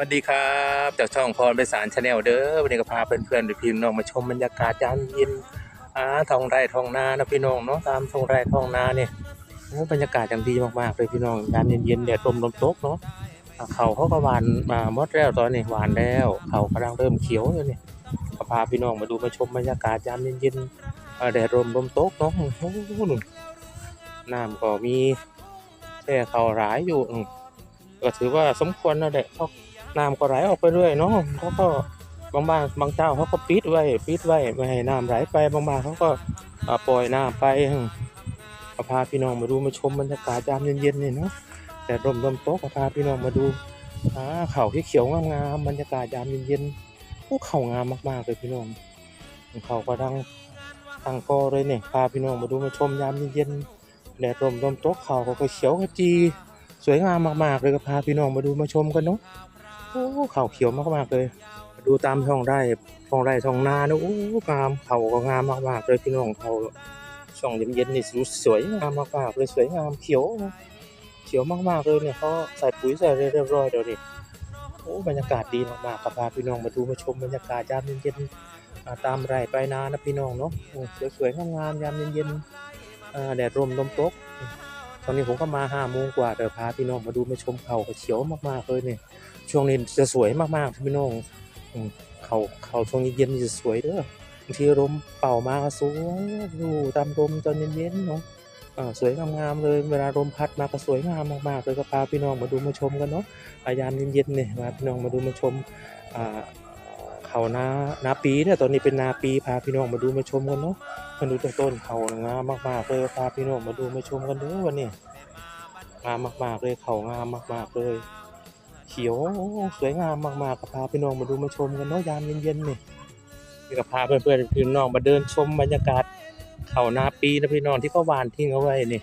สวัสดีครับจากช่องพรไปสารชาแนลเด้อวันนี้ก็พาเพื่อนๆหรือพี่น้องมาชมบรรยากาศยามเย็นอ่าท้องไร่ท้องนานะพี่น้องเนาะตามท้องไร่ท้องนาเนี่ยโอ้บรรยากาศอย่างดีมากๆเลยพี่น้องยามเย็นๆแดดลมลมตกเนาะเขาเขาก็หวานมาหมดแล้วตอนนี้หวานแล้วเขากำลังเริ่มเขียวแล้วเนี่ยก็พาพี่น้องมาดูมาชมบรรยากาศยามเย็นๆแดดลมลมตกเนาะโอ้โหน้ำก็มีแช่เขาหลายอยู่ก็ถือว่าสมควรนะแหละเพราะ น้ำก็ไหลออกไปเรื่อยเนาะเขาก็บางบ้านบางเจ้าเขาก็ปิดไว้ปิดไว้ไม่ให้น้ำไหลไปบางบ้านเขาก็ปล่อยน้ำไปพาพี่น้องมาดูมาชมบรรยากาศยามเย็นๆนี่เนาะแต่ลมลมโต๊ะพาพี่น้องมาดูอ่าเขาที่เขียวงามๆบรรยากาศยามเย็นๆพวกเขางามมากๆเลยพี่น้องเขาก็ดังตั้งกอเลยเนี่ยพาพี่น้องมาดูมาชมยามเย็นๆแดดลมลมโต๊ะเขาก็เขียวขจีสวยงามมากๆเลยก็พาพี่น้องมาดูมาชมกันเนาะ ขาเขียวมากๆเลย ดูตามท้องไร่ท้องไร่ท้องนาเนอะโอ้งามเขาก็งามมากๆเลยพี่น้องเขาช่องเย็นๆนี่สวยงามมากๆเลยสวยงามเขียว เขียวมากๆเลยเนี่ยเขาใส่ปุ๋ยใส่เรียบร้อยเดี๋ยวนี้โอ้บรรยากาศดีมากๆก็พาพี่น้องมาดูมาชมบรรยากาศยามเย็นๆตามไร่ไปนานะพี่น้องเนาะสวยๆงามๆยามเย็นๆแดดร่มลมตก อนนี้ผมก็มาห้าโมงกว่าเดี๋ยวพาพี่น้องมาดูมาชมเขาก็เขียวมากๆเลยเนี่ยช่วงนี้จะสวยมากๆพี่น้องเขาเขาช่วงเย็นๆจะสวยเด้อบางทีลมเป่ามาก็สวยอยู่ตามลมตอนเย็นๆเนาะอ่าสวยงามๆเลยเวลาลมพัดมาก็สวยงามมากๆเลยก็พาพี่น้องมาดูมาชมกันเนาะพยายามเย็นๆเนี่ยมาพี่น้องมาดูมาชมอ่า เขานานาปีเนี่ยตอนนี้เป็นนาปีพาพี่น้องมาดูมาชมกันเนาะมาดูต้นต้นเขางามมากๆเลยพาพี่น้องมาดูมาชมกันเด้อวันนี้งามมาก ๆเลยเขางามมาก ๆเลย เขียวสวยงามมากๆก็พาพี่น้องมาดูมาชมกันเนาะยามเย็นๆนี่นี่ก็พาเพื่อนๆพี่น้องมาเดินชมบรรยากาศเขานาปีนะพี่น้องที่เขาหวานทิ้งเอาไว้นี่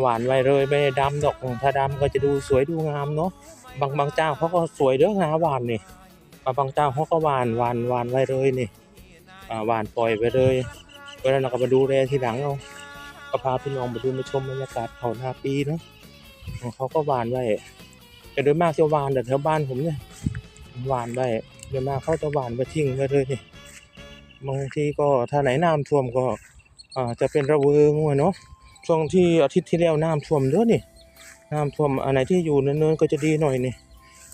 หวานไว้เลยไม่ได้ดำดอกถ้าดำก็จะดูสวยดูงามเนาะบางบางเจ้าเขาก็สวยเด้องาหวานนี่ บางเจ้าเขาก็หวานหวานหวานไว้เลยนี่หวานปล่อยไปเลยเวลาเราก็มาดูแลทีหลังเอาก็พาพี่น้องมาดูมาชมบรรยากาศเขานาปีเนาะเขาก็หวานไว้แต่โดยมากจะหวานแต่แถวบ้านผมเนี่ยหวานได้โดยมากเขาจะหวานไปทิ้งไปเลยนี่บางทีก็ถ้าไหนน้ำท่วมก็อ่าจะเป็นระเวงวะเนาะช่วงที่อาทิตย์ที่แล้วน้ำท่วมเยอะนี่น้ำท่วมอันไหนที่อยู่เนินๆก็จะดีหน่อยนี่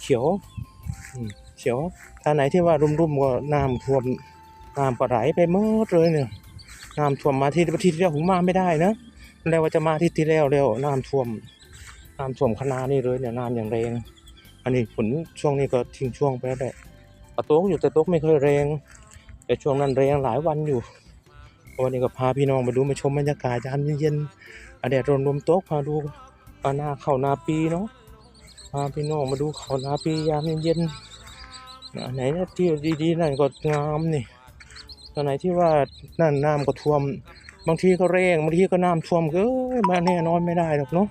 เขียว อืม เขียวถ้าไหนที่ว่ารุ่มๆก็น้ำท่วมน้ำปะไหลไปหมดเลยเนี่ยน้ำท่วมมาที่ทิตย์ที่แล้วผมมาไม่ได้นะแล้วว่าจะมาทิตย์ที่แล้วแล้วน้ำท่วมน้ำท่วมคณะนี่เลยเนี่ยน้ำอย่างแรงอันนี้ฝนช่วงนี้ก็ทิ้งช่วงไปแล้วแหละกระโต๊กอยู่แต่โต๊กไม่เคยแรง แต่ช่วงนั้นแรงหลายวันอยู่วันนี้ก็พาพี่น้องมาดูมาชมบรรยากาศยามเย็นๆแดดรนลมโต๊กพาดูอาหน้าเขานาปีเนาะพาพี่น้องมาดูเขานาปียามเย็นๆ อันไหนที่ดีๆนั่นก็งามนี่ตอนไหนที่ว่านั่นน้ำก็ท่วม บางทีก็แรงบางทีก็น้ำท่วมก็เอ้ยมาแน่นอนไม่ได้หรอกเนาะ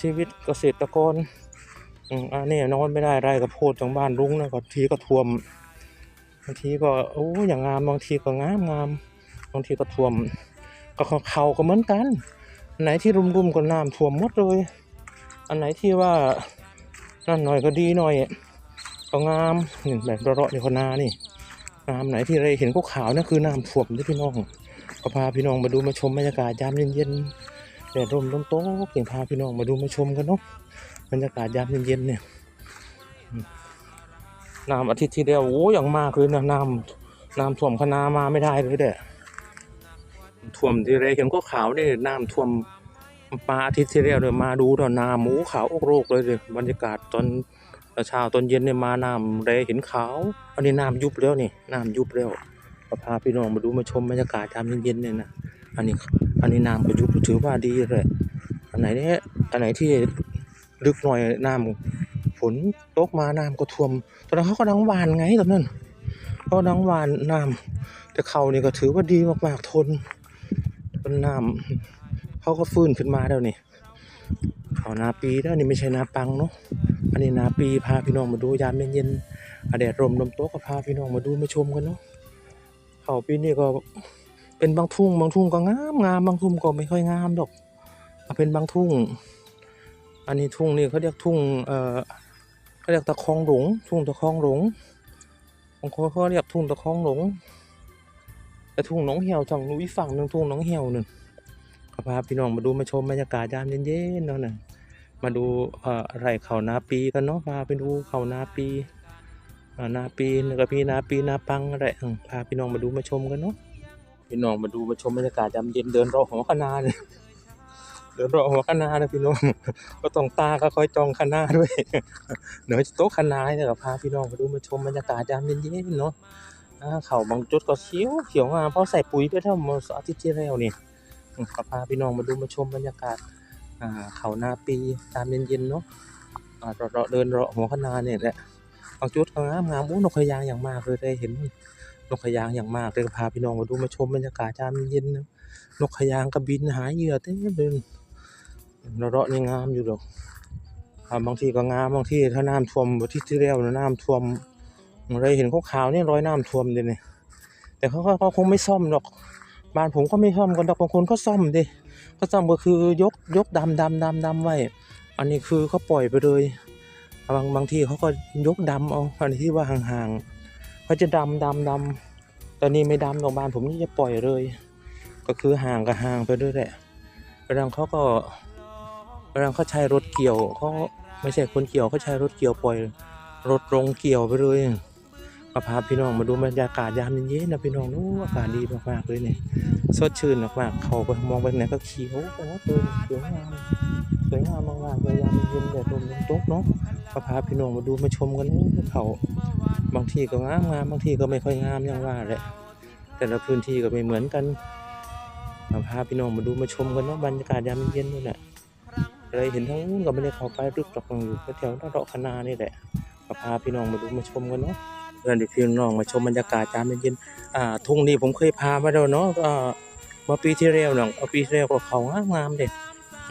ชีวิตเกษตรกรอืมอันนี้นอนไม่ได้ไรกับโพดของบ้านลุ้งนะบางทีก็ท่วมบางทีก็โอ้อย่างงามบางทีก็งามงามบางทีก็ท่วม ก็เขาเขาก็เหมือนกัน อันไหนที่รุ่มๆก็น้ำท่วมหมดเลย อันไหนที่ว่านั่นหน่อยก็ดีหน่อย ก็งามนี่แบบเราะในคนนานี่งามไหนที่เราเห็นพวกขาวนั่นคือน้ำท่วมที่พี่น้องก็พาพี่น้องมาดูมาชมบรรยากาศยามเย็นๆแดดร่มลมโต๊ะเก่งพาพี่น้องมาดูมาชมกันเนาะบรรยากาศยามเย็นๆเนี่ยน้ำอาทิตย์ที่แล้วโอ้อย่างมากเลยนะน้ำน้ำท่วมคณามาไม่ได้เลยเด้ท่วมที่ไรเห็นก็ขาวเนี่ยน้ำท่วมปลาอาทิตย์ที่แล้วเนี่ยมาดูตอนน้ำหมูขาวอกโรกเลยเลยบรรยากาศตอน เช้าตอนเย็นเนี่ยมาน้ำแดเห็นขาวอันนี้น้ำยุบแล้วนี่น้ำยุบแล้วก็พาพี่น้องมาดูมาชมบรรยากาศยามเย็นๆเนี่ยนะอันนี้อันนี้น้ำก็ยุบถือว่าดีเลยอันไหนเนี่ยอันไหนที่ลึกหน่อยน้ำฝนตกมาน้ำก็ท่วม ตอนนั้นเขาก็ดังหวานไงตอนนั้นเขาดังหวานน้ำแต่เขานี่ก็ถือว่าดีมากๆทนทนน้ำเขาก็ฟื้นขึ้นมาแล้วนี่ เขานาปีแล้วนี่ไม่ใช่นาปังเนาะอันนี้นาปีพาพี่น้องมาดูยามเย็นๆอะแดดร่มลมโต๊ะก็พาพี่น้องมาดูมาชมกันเนาะเขาปีนี้ก็เป็นบางทุ่งบางทุ่งก็งามงามบางทุ่งก็ไม่ค่อยงามดอกเป็นบางทุ่ง อันนี้ทุ่งนี่เขาเรียกทุ่งเอ่อเขาเรียกตะคองหลง ทุ่งตะคองหลงบางคนเขาเรียกทุ่งตะคองหลงแต่ทุ่งหนองเหี่ยวทางนู้นอีกฝั่งหนึ่งทุ่งหนองเหี่ยวหนึ่งพาพี่น้องมาดูมาชมบรรยากาศยามเย็นๆเนาะน่ะ มาดูอ่อไรเขานาปีกันเนาะพาไปดูเขานาปีนาปีแล้วก็พี่นาปีนาปังอะไรพาพี่น้องมาดูมาชมกันเนาะพี่น้องมาดูมาชมบรรยากาศยามเย็นเดินรอหัวคะนาเนี่ยเดินรอหัวคะนานะพี่น้องก็ต้องตาก็คอยจองคะนาด้วยเดี๋ยวโต๊ะคะนาเนี่ยก็พาพี่น้องมาดูมาชมบรรยากาศยามเย็นๆเนาะเขาบางจุดก็เขียวเขียวงามเพราะใส่ปุ๋ยไปเท่าเมื่ออาทิตย์ที่แล้วนี่ก็พาพี่น้องมาดูมาชมบรรยากาศ เขานาปีตามเย็นๆเนาะเราเดินเลาะหัวคนาเนี่ยแหละบางจุดก็งามงามโอ้นกขยางอย่างมากเลยได้เห็นนกขยางอย่างมากเลยพาพี่น้องมาดูมาชมบรรยากาศยามเย็นๆนกขยางก็บินหายเหยื่อเต็มเลยเราเลาะนี่งามอยู่ดอกบางทีก็งามบางทีถ้าน้ำท่วมทิตย์ที่แล้วนะน้ำท่วมเลยเห็นขาวๆนี่ยรอยน้ำท่วมเลยเนี่ยแต่เขาก็เขาคงไม่ซ่อมหรอกบ้านผมก็ไม่ซ่อมกันดอกบางคนก็ซ่อมดิ ก็ซ่อมก็คือยกยกดำดำดำดำไว้ อันนี้คือเขาปล่อยไปเลยบางบางทีเขาก็ยกดำเอาอันที่ว่าห่างๆเขาจะดำดำดำต่นี่ไม่ดำตรงบ้านผมนี่จะปล่อยเลย ก็คือห่างกับห่างไปด้วยแหละเวลาเขาก็เวลาเขาใช้รถเกี่ยวเขาไม่ใช่คนเกี่ยวเขาใช้รถเกี่ยวปล่อย รถลงเกี่ยวไปเลยมาพาพี่น้องมาดูบรรยากาศยามเย็นๆนะพี่น้องนู้อากาศดีมากๆเลยเนี่ย สดชื่นมากๆเขาไปมองไปไหนก็เขียวโอ้โหเดินสวยงามสวยงามมากๆเลยยามเย็นแดดลมลมตกเนาะมาพาพี่น้องมาดูมาชมกันนะเขาบางทีก็งามงามบางทีก็ไม่ค่อยงามอย่างว่าแหละแต่ละพื้นที่ก็ไม่เหมือนกันมาพาพี่น้องมาดูมาชมกันเนาะบรรยากาศยามเย็นนี่แหละเลยเห็นทั้งนู้นก็ไม่ได้เข้าไปรึกตอกอยู่แถวๆดอกคะนานี่แหละก็พาพี่น้องมาดูมาชมกันเนาะ พื่อนพี่น้องมาชมบรรยากาศยามเย็นๆอ่าทุ่งนี้ผมเคยพามาแล้วเนาะอ่าเมื่อปีที่แล้วเนาะปีที่แล้วก็เขางามงามเด็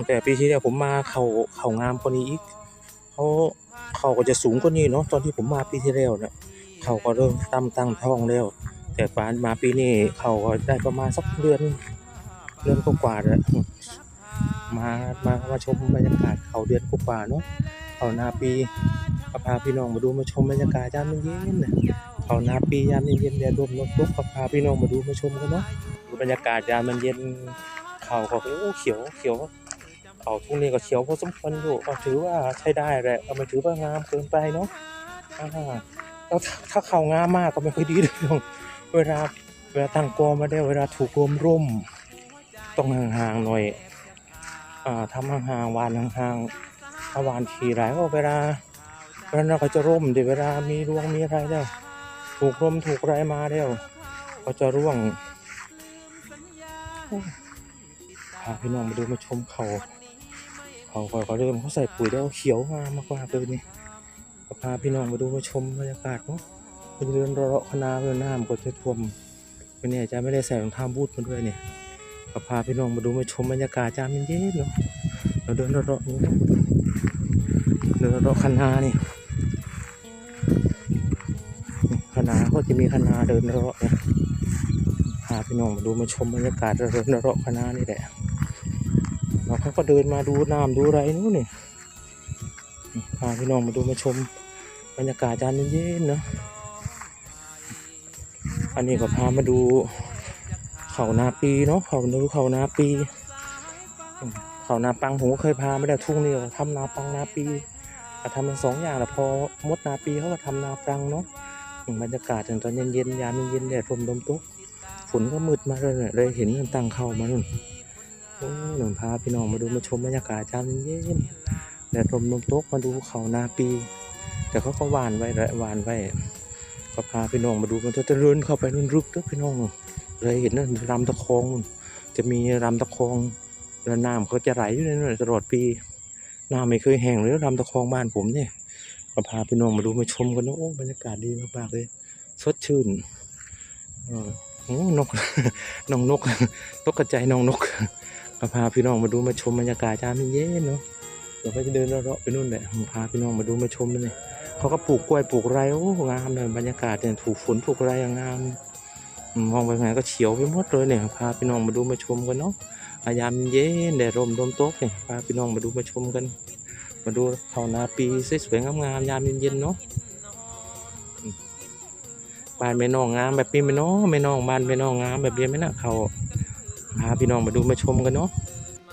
แต่ปีที่แล้วผมมาเขาเขางามกว่านี้อีกเขาเขาก็จะสูงกว่านี้เนาะตอนที่ผมมาปีที่แล้วเนี่ยเขาก็เริ่มตั้มตั้งท้องแล้วแต่ปานมาปีนี้เขาก็ได้ประมาณสักเดือนเดือนกว่าแล้วมามามาชมบรรยากาศเขาเดือนกว่าเนาะเขานาปี ก็พาพี่น้องมาดูมาชมบรรยากาศยามเย็นๆนะเขานาปียามเย็นๆแดดร่มลมตกก็พาพี่น้องมาดูมาชมกันเนาะดูบรรยากาศยามเย็นเขาก็โอ้เขียวเขียวเขาทุ่งนี้ก็เขียวพอสมควรอยู่ก็ถือว่าใช้ได้แหละก็ไม่ถือว่างามเกินไปเนาะแล้วถ้าเขางามมากก็ไม่ค่อยดีเลยน้องเวลาเวลาตั้งกอมาได้เวลาถูกลมร่มต้องห่างๆหน่อยอ่าทำห่างๆวานห่างๆถ้าวานขี่ไรก็เวลา เพราะฉะนั้นเราจะร่มเดี๋ยวเวลามีรวงมีอะไรแล้วถูกลมถูกอะไรมาแล้วก็จะร่วงพาพี่น้องมาดูมาชมเขาเขาก็ก็เริ่มเขาใส่ปุ๋ยแล้วเขียวงามมากๆเลยนี่พาพี่น้องมาดูมาชมบรรยากาศเนาะเป็นเรือนเราะคณะเรือนน้ำก็จะท่วมไม่แน่ใจไม่ได้ใส่รองเท้าบูทมาด้วยเนี่ยก็พาพี่น้องมาดูมาชมบรรยากาศจามเย็นๆเนาะเราเดินเราะๆนี่เนาะเรือรถคันนานี่ จะมีคณะเดินเลาะนะพาพี่น้องมาดูมาชมบรรยากาศเดินเลาะคณะนี่แหละเราเขาก็เดินมาดูน้ำดูไรนู้นนี่พาพี่น้องมาดูมาชมบรรยากาศจานเย็นๆนะอันนี้ก็พามาดูเขานาปีเนาะเขาดูเขานาปี เขานาปังผมก็เคยพาไม่ได้ทุ่งนี่ก็ทำนาปังนาปีทำทั้งสองอย่างแหละพอมดนาปีเขาก็ทำนาปังเนาะ บรรยากาศตอนเย็นๆยามเย็นๆแดดลมลมตุกฝนก็มืดมาเลยเนี่ยเลยเห็นมันตั้งเข้ามานู่นโอ้หนุ่มพาพี่น้องมาดูมาชมบรรยากาศยามเย็นๆแดดลมลมตุกมาดูเขานาปี แต่เขาก็หวานไว้แหละหวานไว้ก็พาพี่น้องมาดูมันจะเจริญเข้าไปนู่นรึกเด้อพี่น้องเลยเห็นนั่นลำตะคองจะมีลำตะคองแล้วน้ำเขาจะไหลอยู่ในนั้นตลอดปีน้ำไม่เคยแห้งเลยลำตะคองบ้านผมเนี่ย ก็พาพี่น้องมาดูมาชมกันนะโอ้บรรยากาศดีมากๆเลย สดชื่นเออโอ้นกน้องนกตกกระจายน้องนกก็พาพี่น้องมาดูมาชมบรรยากาศจามเย็นๆเนาะเดี๋ยวก็จะเดินเลาะๆไปนู่นแหละพาพี่น้องมาดูมาชมเลยเขาก็ปลูกกล้วยปลูกไรโอ้งามเลยบรรยากาศเนี่ยถูกฝนถูกไรอย่างงามมองไปไงก็เขียวไปหมดเลยเนี่ยพาพี่น้องมาดูมาชมกันเนาะอายามเย็นแดดร่มลมตกเนี่ยพาพี่น้องมาดูมาชมกัน มาดูเขานาปีสวยๆงามๆยามเย็นๆเนาะบ้านแม่น้องงามแบบนี้ไหมเนาะแม่น้องบ้านแม่น้องงามแบบนี้ไหมนะเขาพาพี่น้องมาดูมาชมกันเนาะ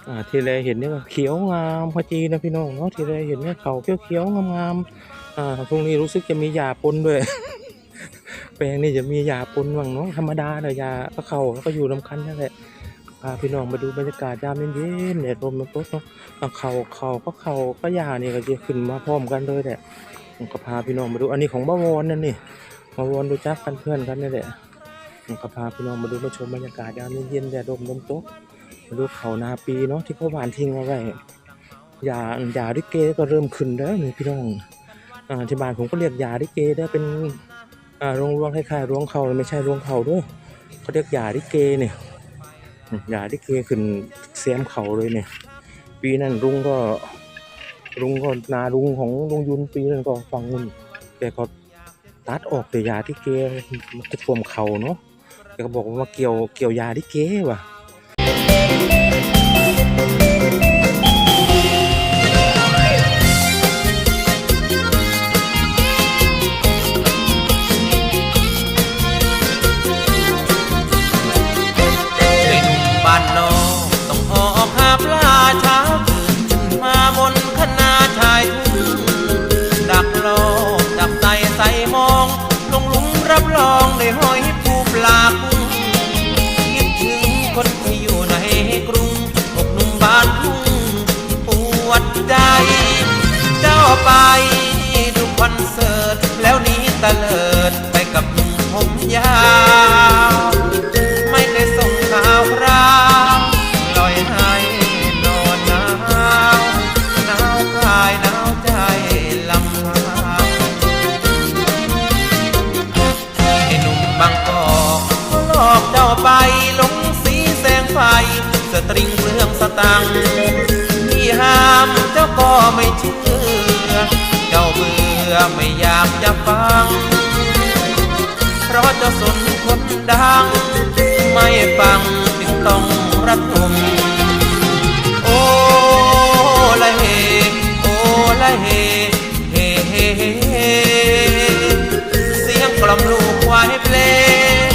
อ่าที่แรกเห็นเนี่ยเขียวงามพอจีนะพี่น้องเนาะที่แรกเห็นเนี่ยเขาเขียวๆงามๆอ่าตรงนี้รู้สึกจะมียาปนด้วยแปลงนี่จะมียาปนบ้างเนาะธรรมดาเลยยาก็เขาก็อยู่ลำคันนั่นแหละ พาพี่น้องมาดูบรรยากาศยามเย็นๆเนี่ยลมมันตกเนาะเขาเขาก็เขาก็ยาเนี่ยก็จะขึ้นมาพร้อมกันเลยแหละผมก็พาพี่น้องมาดูอันนี้ของบ้าวอนนั่นนี่บ้าวอนรู้จักกันเพื่อนกันนี่แหละผมก็พาพี่น้องมาดูมาชมบรรยากาศยามเย็นๆแดดร่มลมตกมาดูเขานาปีเนาะที่เขาหวานทิ้งเอาไว้ยายาดิเกก็เริ่มขึ้นแล้วนี่พี่น้องอ่าที่บ้านผมก็เรียกยาดิเกได้เป็นอ่ารวงรวงๆคล้ายๆรวงเขาไม่ใช่รวงเขาด้วยเขาเรียกยาดิเกเนี่ย ยาดิเกขึ้นเซมเขาเลยเนี่ย ปีนั้นลุงก็ลุงก็นาลุงของลุงยุนปีนั้นก็ฟังนุ่นแกก็ตัดออกแต่ยาที่เกมันจะท่วมเขาเนาะแกก็บอกว่ามาเกี่ยวเกี่ยวยาที่เกว่ะ ไปดูคอนเสิร์ตแล้วหนี้ตะเลิดไปกับหนุ่มผมยาว ไม่ได้ส่งข่าวคราวลอยให้นอนหนาวหนาวกายหนาวใจลำพังไอ้หนุ่มบางกอกหลอกเจ้าไปลงสีแสงไฟสตริงเรื่องสตังที่ห้ามเจ้าก็ไม่เชื่อ บื่อไม่อยากจะฟัง เพราะเจ้าสนคนดัง ไม่ฟังจึงต้องรักหนุ่มโอ้ละเฮ โอ้ละเฮเฮเฮ เฮเฮเสียงกล่อมลูกควายเพลง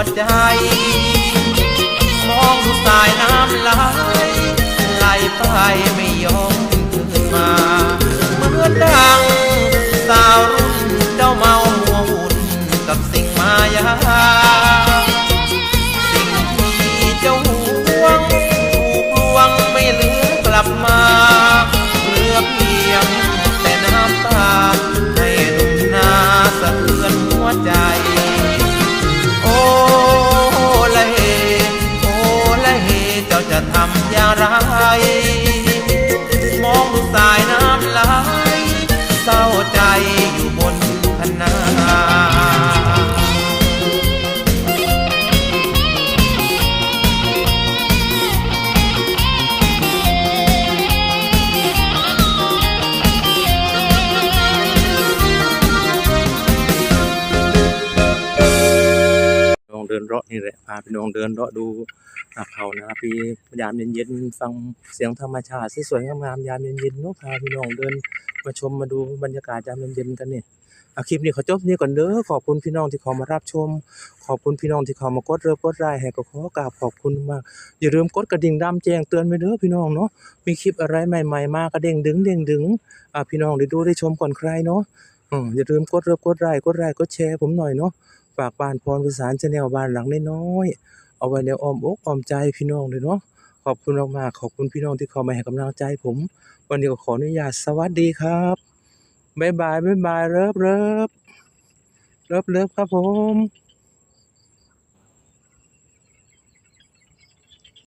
วใจ มองดูสายน้ำไหลไหลไป เดินเลาะนี่แหละพาพี่น้องเดินเลาะดูอ่าเขานะครับพี่ยามเย็นๆฟังเสียงธรรมชาติสวยๆงามๆยามเย็นๆเนาะพาพี่น้องเดินมาชมมาดูบรรยากาศยามเย็นๆกันนี่อาคลิปนี้ขอจบนี่ก่อนเด้อขอบคุณพี่น้องที่เขามารับชม ขอบคุณพี่น้องที่เขามากดเลิฟกดไลค์ให้ก็ขอกราบขอบคุณมากอย่าลืมกดกระดิ่งดำแจ้งเตือนไว้เด้อพี่น้องเนาะมีคลิปอะไรใหม่ๆมากระเด้งดึงเด้งดึงอ่าพี่น้องได้ดูได้ชมก่อนใครเนาะอืมอย่าลืมกดเลิฟกดไลค์กดไลค์กดแชร์ผมหน่อยเนาะ ฝากบ้านพรพิสารชาแนลบ้านหลังน้อยๆเอาไว้ในอ้อมอกอ้อมใจพี่น้องเลยเนาะขอบคุณมากๆขอบคุณพี่น้องที่เข้ามาให้กำลังใจผม วันนี้ก็ขออนุญาตสวัสดีครับบ๊ายบายบ๊ายบายเลิฟเลิฟเลิฟเลิฟครับผม